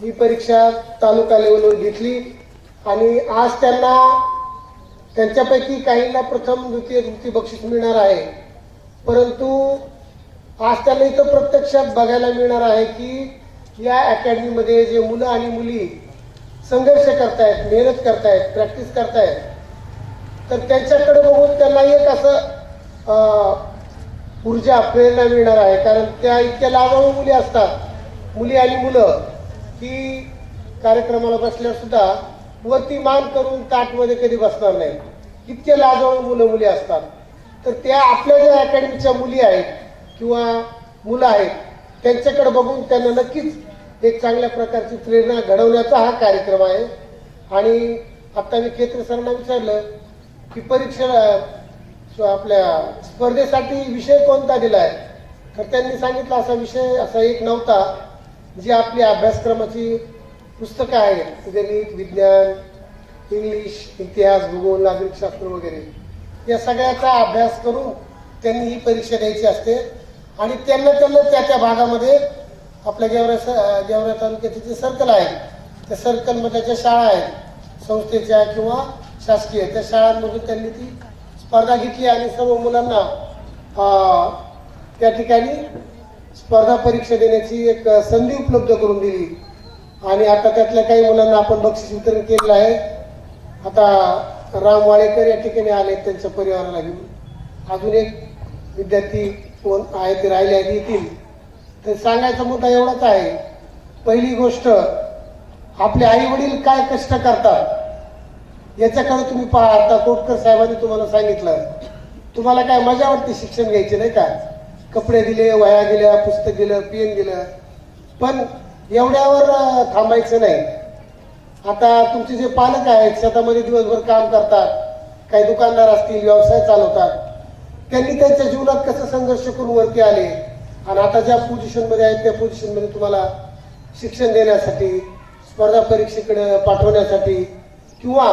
ही परीक्षा तालुका लेवलवर घेतली. आणि आज त्यांना त्यांच्यापैकी काहींना प्रथम द्वितीय तृतीय बक्षीस मिळणार आहे. परंतु आज त्यांना इथं प्रत्यक्षात बघायला मिळणार आहे की या अकॅडमीमध्ये जे मुलं आणि मुली संघर्ष करतायत मेहनत करतायत प्रॅक्टिस करतायत तर त्यांच्याकडे बघून त्यांना एक असं ऊर्जा प्रेरणा मिळणार आहे. कारण त्या इतक्या लाजाळू मुली असतात. मुली आणि मुलं. ती कार्यक्रमाला बसल्यावर सुद्धा वरती मान करून ताटमध्ये कधी बसणार नाही. इतके लाजवळ मुलं मुली असतात. तर त्या आपल्या ज्या अकॅडमीच्या मुली आहेत किंवा मुलं आहेत त्यांच्याकडे बघून त्यांना नक्कीच एक चांगल्या प्रकारची प्रेरणा घडवण्याचा हा कार्यक्रम आहे. आणि आता मी केत्र सरांना विचारलं की परीक्षा आपल्या स्पर्धेसाठी विषय कोणता दिला आहे तर त्यांनी सांगितलं असा विषय असा एक नव्हता. जी आपली अभ्यासक्रमाची पुस्तकं आहेत गणित विज्ञान इंग्लिश इतिहास भूगोल नागरिकशास्त्र वगैरे या सगळ्याचा अभ्यास करून त्यांनी ही परीक्षा द्यायची असते आणि त्यांना त्यांना त्या त्या भागामध्ये आपल्या गेवरा स गेवरा तालुक्याचे जे सर्कल आहेत त्या सर्कलमध्ये ज्या शाळा आहेत संस्थेच्या किंवा शासकीय त्या शाळांमधून त्यांनी ती स्पर्धा घेतली आणि सर्व मुलांना त्या ठिकाणी स्पर्धा परीक्षा देण्याची एक संधी उपलब्ध करून दिली. आणि आता त्यातल्या काही मुलांना आपण बक्षीस वितरण केलेलं आहे. आता राम वाळेकर या ठिकाणी आले त्यांच्या परिवाराला घेऊन. अजून एक विद्यार्थी कोण आहे ते राहिले आहेत येतील. तर सांगायचा मुद्दा एवढाच आहे. पहिली गोष्ट आपले आई वडील काय कष्ट करतात याच्याकडे तुम्ही पहा आता कोटकर साहेबांनी तुम्हाला सांगितलं. तुम्हाला काय मजा वाटते शिक्षण घ्यायचे नाही का? कपडे दिले वह्या दिल्या पुस्तक दिलं पेन दिलं. पण एवढ्यावर थांबायचं नाही. आता तुमचे जे पालक आहेत शेतामध्ये दिवसभर काम करतात काही दुकानदार असतील व्यवसाय चालवतात त्यांनी त्यांच्या जीवनात कसं संघर्ष करून वरती आले? आणि आता ज्या पोझिशनमध्ये आहेत त्या पोझिशनमध्ये तुम्हाला शिक्षण देण्यासाठी स्पर्धा परीक्षेकडे पाठवण्यासाठी किंवा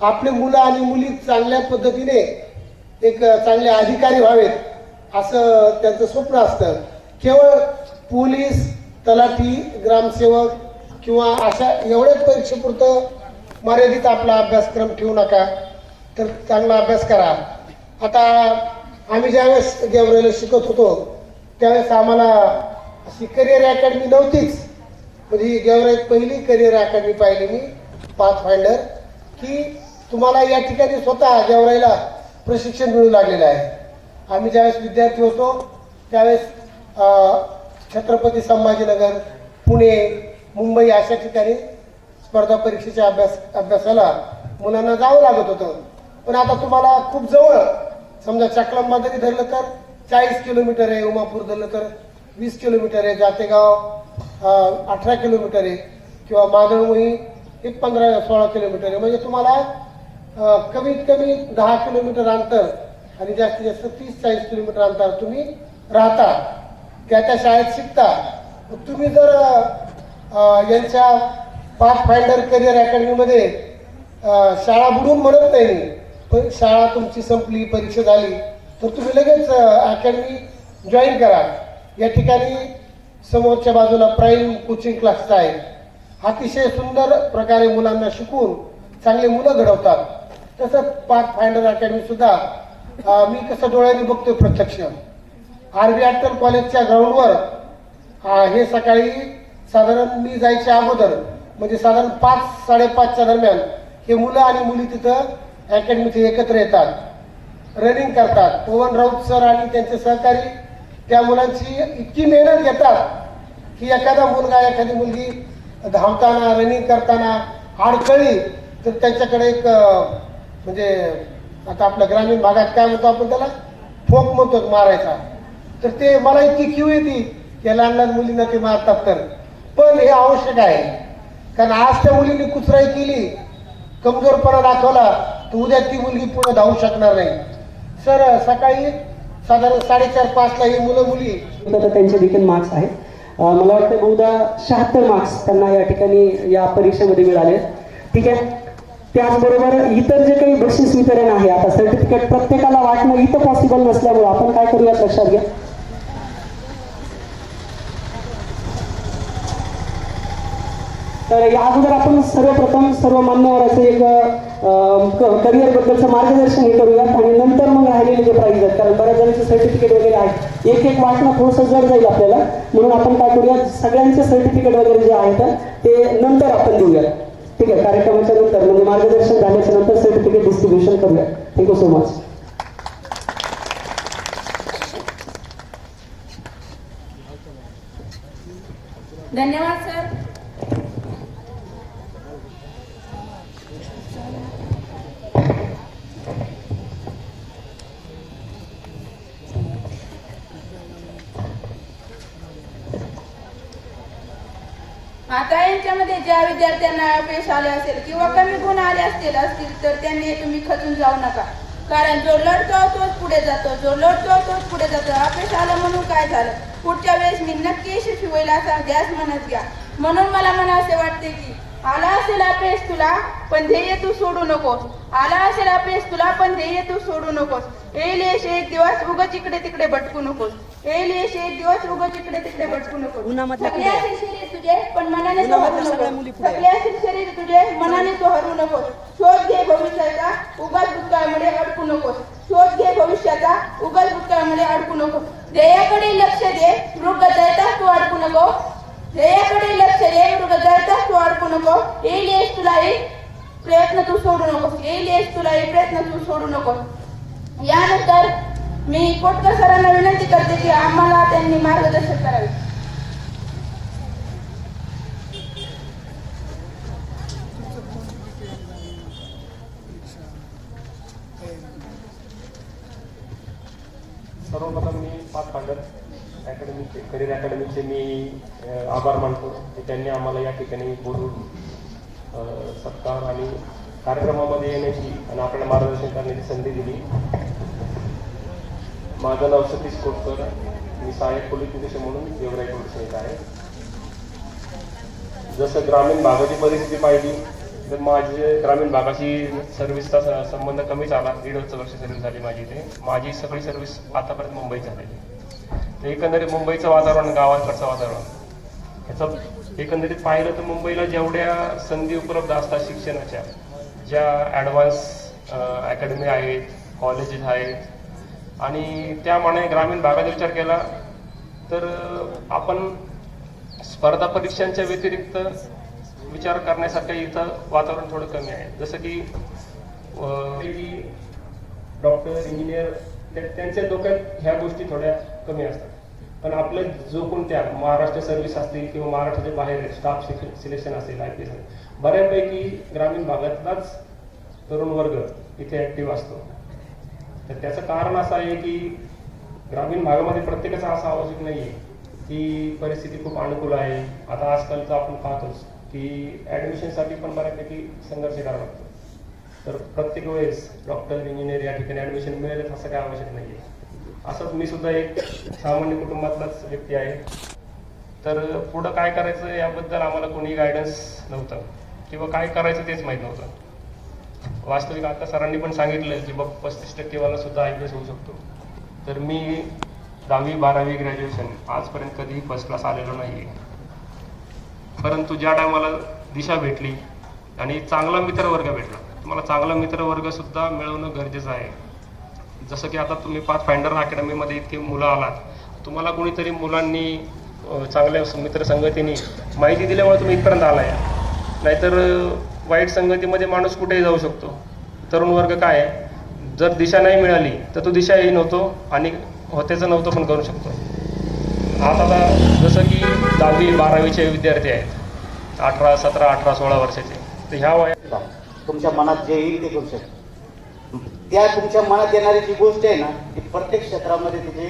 आपले मुलं आणि मुली चांगल्या पद्धतीने एक चांगले अधिकारी व्हावेत असं त्यांचं स्वप्न असतं. केवळ पोलीस तलाठी ग्रामसेवक किंवा अशा एवढ्याच परीक्षेपुरतं मर्यादित आपला अभ्यासक्रम ठेवू नका. तर चांगला अभ्यास करा. आता आम्ही ज्यावेळेस गॅबरेला शिकत होतो त्यावेळेस आम्हाला अशी करिअर अकॅडमी नव्हतीच. म्हणजे ही गेवराईत पहिली करिअर अकॅडमी पाहिली मी पाथ फाइंडर की तुम्हाला या ठिकाणी स्वतः गेवराईला प्रशिक्षण मिळू लागलेलं आहे. आम्ही ज्यावेळेस विद्यार्थी होतो त्यावेळेस छत्रपती संभाजीनगर पुणे मुंबई अशा ठिकाणी स्पर्धा परीक्षेच्या अभ्यास अभ्यासाला मुलांना जावं लागत होतं. पण आता तुम्हाला खूप जवळ समजा चकलंबा जरी धरलं तर चाळीस किलोमीटर आहे उमापूर धरलं तर वीस किलोमीटर आहे जातेगाव अठरा किलोमीटर आहे किंवा मादळमोही हे पंधरा सोळा किलोमीटर आहे. म्हणजे तुम्हाला कमीत कमी दहा किलोमीटर अंतर आणि जास्तीत जास्त तीस चाळीस किलोमीटर अंतर तुम्ही राहता. त्या त्या शाळेत शिकता. तुम्ही जर यांच्या पाथ फाइंडर करिअर अकॅडमीमध्ये शाळा बुडून म्हणत नाही पण शाळा तुमची संपली परीक्षा झाली तर तुम्ही लगेच अकॅडमी जॉईन करा. या ठिकाणी समोरच्या बाजूला प्राईम कोचिंग क्लासेस आहे अतिशय सुंदर प्रकारे मुलांना शिकून चांगले मुलं घडवतात. तसंच पाथ फाइंडर अकॅडमी सुद्धा मी कसं डोळ्याने बघतोय प्रत्यक्ष. आर बी अटल कॉलेजच्या ग्राउंडवर हे सकाळी साधारण मी जायच्या अगोदर म्हणजे साधारण पाच साडेपाचच्या दरम्यान हे मुलं आणि मुली तिथं अकॅडमीचे एकत्र येतात. रनिंग करतात. पवन राऊत सर आणि त्यांचे सहकारी त्या मुलांची इतकी मेहनत घेतात की एखादा मुलगा एखादी मुलगी धावताना रनिंग करताना अडकळी तर त्यांच्याकडे एक म्हणजे आता आपल्या ग्रामीण भागात काय म्हणतो आपण त्याला? फोक म्हणतो मारायचा. तर ते मला इतकी क्यू येते या लहान लहान मुलींना ते मारतात तर. पण हे आवश्यक आहे. कारण आज त्या मुलींनी कुचराई केली कमजोरपणा दाखवला तर उद्या ती मुलगी पुढे धावू शकणार नाही. सर सकाळी साधारण साडेचार पाचला ही मुलं मुली त्यांचे देखील मार्क्स आहेत. मला वाटतं बहुधा शहात्तर मार्क्स त्यांना या ठिकाणी या परीक्षेमध्ये मिळाले ठीक आहे? त्याचबरोबर इतर जे काही बक्षीस वितरण आहे आता सर्टिफिकेट प्रत्येकाला वाटणं इथं पॉसिबल नसल्यामुळे आपण काय करूयात लक्षात घ्या. तर या अगोदर आपण सर्वप्रथम सर्व मान्यवराचं एक करिअर बद्दलचं मार्गदर्शन हे करूयात आणि नंतर मग राहिलेले जे प्राईज आहेत कारण बऱ्याच जणांचे सर्टिफिकेट वगैरे आहेत एक एक वाटणं थोडंसं जड जाईल आपल्याला. म्हणून आपण काय करूया सगळ्यांचे सर्टिफिकेट वगैरे जे आहेत ते नंतर आपण देऊयात. ठीक आहे कार्यक्रमाच्या नंतर म्हणजे मार्गदर्शन झाल्याच्यानंतर सर्टिफिकेट डिस्ट्रीब्युशन करूया. थँक्यू सो मच धन्यवाद सर आता यांच्यामध्ये ज्या विद्यार्थ्यांना अपयश आले असेल किंवा कमी गुण आले असतील असतील तर त्यांनी तुम्ही खचून जाऊ नका. कारण जो लढतो तोच पुढे जातो. जो लढतो तोच पुढे जातो. अपयश आलं म्हणून काय झालं? पुढच्या वेळेस मी नक्की यशस्वी होईल असा ध्यास म्हणत घ्या. म्हणून मला म्हणासे वाटते की आला असेल अपयश तुला पण ध्येय तू सोडू नकोस. आला असेल अपयश तुला पण ध्येय तू सोडू नकोस. येईल यश एक दिवस उगच इकडे तिकडे भटकू नकोस. दिवस उगच इकडे तिकडे भटकू नकोस उन्हामधल्या थकले असेल शरीर तुझे पण मनाने तो हरू नकोस थकले असेल शरीर तुझे मनाने तो हरू नकोस शोध घे भविष्याचा उगाच भूतकाळामध्ये अडकू नकोस शोध घे भविष्याचा उगाच भूतकाळामध्ये अडकू ध्येयाकडे लक्ष दे मृग जळता तू अडकू नको. ध्येयाकडे लक्ष दे मृग जळता तू अडकू नको. येईल यश तुला येईल प्रयत्न तू सोडू नकोस येईल यश तुला येईल प्रयत्न तू सोडू नकोस यानंतर मी कोटकर सरांना विनंती करते. आम्हाला त्यांनी मार्गदर्शन करावे. सर्वप्रथम मी पाच पांडर अकॅडमीचे करिअर अकॅडमीचे मी आभार मानतो की त्यांनी आम्हाला या ठिकाणी बोलून सत्कार आणि कार्यक्रमामध्ये येण्याची आणि आपल्याला मार्गदर्शन करण्याची संधी दिली. माझं नाव सतीश कोटकर. मी सहाय्यक पोलीस निरीक्षक म्हणून देवराई पोलीस येत आहे. जसं ग्रामीण भागाची परिस्थिती पाहिली तर माझे ग्रामीण भागाशी सर्व्हिसचा स- संबंध कमीच आला. दीड वर्ष सर्व्हिस झाली माझी इथे. माझी सगळी सर्व्हिस आतापर्यंत मुंबईत झालेली तर एकंदरीत मुंबईचं वातावरण गावाकडचं वातावरण. ह्याचं एकंदरीत पाहिलं तर मुंबईला जेवढ्या संधी उपलब्ध असतात शिक्षणाच्या ज्या ॲडव्हान्स अकॅडमी आहेत कॉलेजेस आहेत आणि त्यामाने ग्रामीण भागाचा विचार केला तर आपण स्पर्धा परीक्षांच्या व्यतिरिक्त विचार करण्यासारखं इथं वातावरण थोडं कमी आहे. जसं की डॉक्टर इंजिनियर त्यांच्या डोक्यात ह्या गोष्टी थोड्या कमी असतात. पण आपलं जो कोणत्या महाराष्ट्र सर्व्हिस असतील किंवा महाराष्ट्राच्या बाहेर स्टाफ सिलेक्शन असेल आय पी एस बऱ्यापैकी ग्रामीण भागातलाच तरुण वर्ग इथे ऍक्टिव्ह असतो. तर त्याचं कारण असं आहे की ग्रामीण भागामध्ये प्रत्येकाचा असा आवश्यक नाही आहे की परिस्थिती खूप अनुकूल आहे. आता आजकालचं आपण पाहतोच की ॲडमिशनसाठी पण बऱ्यापैकी संघर्ष करावा लागतो. तर प्रत्येक वेळेस डॉक्टर इंजिनियर या ठिकाणी ॲडमिशन मिळेलच असं काय आवश्यक नाही आहे असंच मी सुद्धा एक सामान्य कुटुंबातलाच व्यक्ती आहे. तर पुढं काय करायचं याबद्दल आम्हाला कोणी गायडन्स नव्हतं. किंवा काय करायचं तेच माहीत नव्हतं. वास्तविक आता सरांनी पण सांगितलं की बघ पस्तीस टक्केवाला सुद्धा आय पी एस होऊ शकतो. तर मी दहावी बारावी ग्रॅज्युएशन आजपर्यंत कधीही फर्स्ट क्लास आलेलो नाही आहे परंतु ज्या टायमाला दिशा भेटली आणि चांगला मित्रवर्ग भेटला तुम्हाला चांगला मित्रवर्गसुद्धा मिळवणं गरजेचं आहे. जसं की आता तुम्ही पाच फायंडर अकॅडमीमध्ये इतके मुलं आलात तुम्हाला कोणीतरी मुलांनी चांगल्या मित्रसंगतीने माहिती दिल्यामुळे तुम्ही इथपर्यंत आलाय. नाहीतर वाईट संगतीमध्ये माणूस कुठेही जाऊ शकतो. तरुण वर्ग काय आहे? जर दिशा नाही मिळाली तर तो दिशाही नव्हतो आणि होतेचं नव्हतं पण करू शकतो. आता जसं की दहावी बारावीचे विद्यार्थी आहेत. अठरा सतरा अठरा सोळा वर्षाचे. तर ह्या वयात तुमच्या मनात जे येईल ते करू शकतो. त्या तुमच्या मनात येणारी जी गोष्ट आहे ना ती प्रत्येक क्षेत्रामध्ये तिथे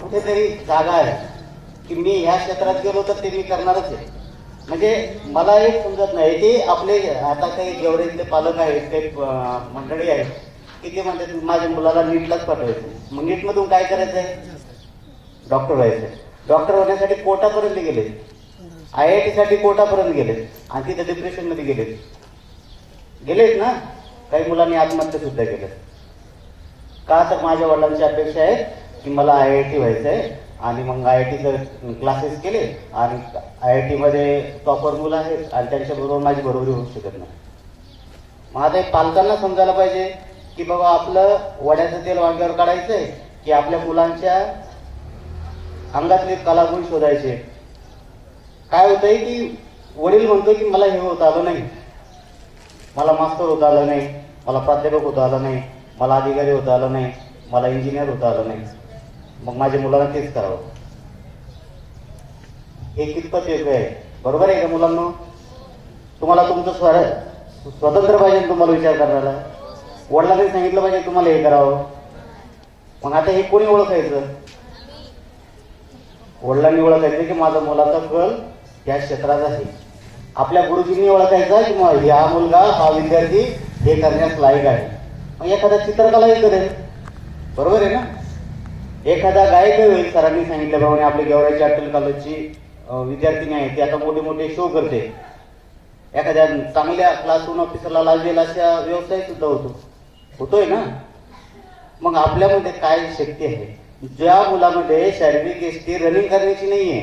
कुठेतरी जागा आहे. की मी ह्या क्षेत्रात गेलो तर ते मी करणारच आहे. म्हणजे मला एक समजत नाही की आपले आता काही जेवढे इथले पालक आहेत काही मंडळी आहेत की ते म्हणतात माझ्या मुलाला नीटलाच पाठवायचं मग नीटमधून काय करायचं आहे? डॉक्टर व्हायचं डॉक्टर होण्यासाठी कोटापर्यंत गेले आय आय टीसाठी कोटापर्यंत गेले आणि तिथे डिप्रेशनमध्ये गेले गेलेत ना? काही मुलांनी आत्महत्या सुद्धा केल्या का तर माझ्या वडिलांची अपेक्षा आहे की मला आय आय टी व्हायचं आहे. आणि मग आय आय टीचं क्लासेस केले. आणि आय आय टीमध्ये टॉपर मुलं आहेत. आणि त्यांच्याबरोबर माझी बरोबरी होऊ शकत नाही. मग आता पालकांना समजायला पाहिजे की बाबा आपलं वड्याचं तेल वांग्यावर काढायचंय की आपल्या मुलांच्या अंगातले कलागुण शोधायचे. काय होतंय की वडील म्हणतो की मला हे होत आलं नाही. मला मास्तर होता आलं नाही. मला प्राध्यापक होता आलं नाही. मला अधिकारी होता आलं नाही. मला इंजिनियर होता आलं नाही. मग माझ्या मुलाला तेच करावं. हे कितपत योग्य आहे? बरोबर आहे का मुलांना? तुम्हाला तुमचं स्वर स्वतंत्र पाहिजे तुम्हाला विचार करायला. वडिलांनी सांगितलं पाहिजे तुम्हाला हे करावं. मग आता हे कोणी ओळखायचं? वडिलांनी ओळखायचं की माझा मुलाचा कल या क्षेत्रात आहे. आपल्या गुरुजींनी ओळखायचा की मग हा मुलगा हा विद्यार्थी हे करण्यास लायक आहे. मग एखादा चित्रकलाही करेल. बरोबर आहे ना? एखादा गायक होईल सरांनी सांगितल्याप्रमाणे आपल्या गेवराची अटल कॉलेजची विद्यार्थिनी आहे ती आता मोठे मोठे शो करते. एखाद्या चांगल्या क्लासरूम ऑफिसरला लागलेला अशा व्यवसाय सुद्धा होतो. होतोय ना? मग आपल्यामध्ये काय शक्ती आहे? ज्या मुलामध्ये शारीरिक एसटी रनिंग करण्याची नाहीये